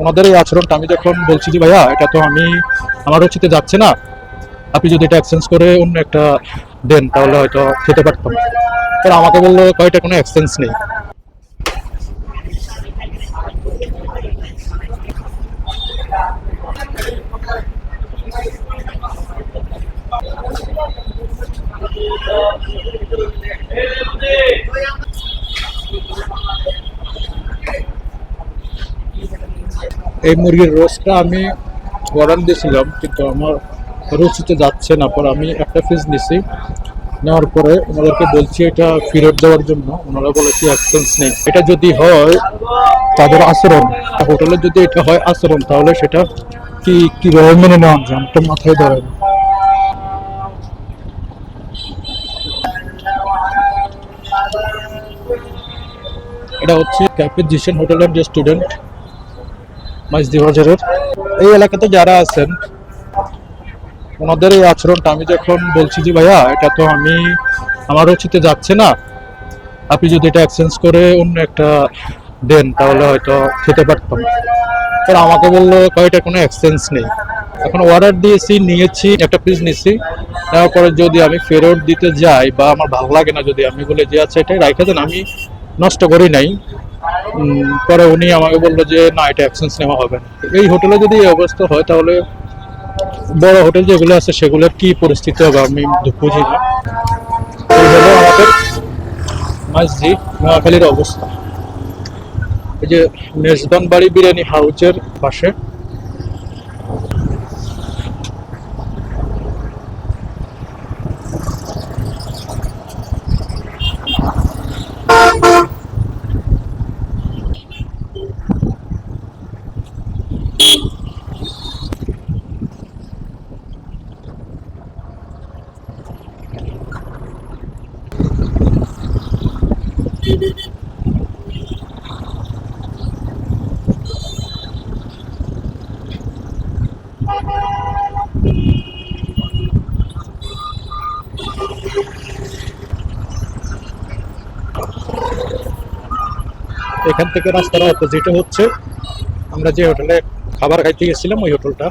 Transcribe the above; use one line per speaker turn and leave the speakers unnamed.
ওনাদের এই আচরণটা, আমি যখন বলছি যে, ভাইয়া, এটা তো আমি, আমার রুচিতে যাচ্ছে না, আপনি যদি এটা এক্সচেঞ্জ করে অন্য একটা দেন, তাহলে হয়তো খেতে পারতাম। তাহলে আমাকে বলল, কয়টা কোনো এক্সচেঞ্জ নেই। এই মুরগির রোস্টটা আমি অর্ডার দিয়েছিলাম, কিন্তু আমার রুচিতে যাচ্ছে না, পর আমি একটা পিস নিছি। নেওয়ার পরে ওনাদেরকে বলছি এটা ফেরত দেওয়ার জন্য, ওনারা বলেছে এক্সচেঞ্জ নেই। এটা যদি হয় তাদের আচরণ, হোটেলে যদি এটা হয় আচরণ, তাহলে সেটা কি, কীভাবে মেনে নেওয়া যায়? আমার মাথায় ধরে না। এটা হচ্ছে ক্যাফে জিশন হোটেলের যে স্টুডেন্ট মাইজদি বাজারের এই এলাকাতে যারা আছেন, ওনাদের এই আচরণটা আমি যখন বলছি যে, ভাইয়া, এটা তো আমি, আমার রুচিতে যাচ্ছে না। আপনি যদি এটা এক্সচেঞ্জ করে অন্য একটা দেন, তাহলে হয়তো খেতে পারতাম। তাহলে আমাকে বলল কয়টা কোনো এক্সচেঞ্জ নেই। এখন অর্ডার দিয়েছি, নিয়েছি, একটা পিস নিয়েছি। নেওয়ার পরে যদি আমি ফেরত দিতে যাই বা আমার ভালো লাগে না যদি আমি বলে যে আচ্ছা এটাই রাখে দেন, আমি নষ্ট করি নাই। পরে উনি আমাকে বলল যে, না, এটা এক্সচেঞ্জ নেওয়া হবে না। এই হোটেলে যদি এই অবস্থা হয়, তাহলে বড় হোটেল যেগুলো আছে, সেগুলোর কি পরিস্থিতি হবে আমি বুঝি না। এই হলো আমাদের মসজিদ, নোয়াখালীর অবস্থা। এই যে মেজবান বাড়ি বিরিয়ানি হাউসের পাশে। এখান থেকে রাস্তার অপোজিটে হচ্ছে আমরা যে হোটেলে খাবার খাইতে গেছিলাম ওই হোটেলটা।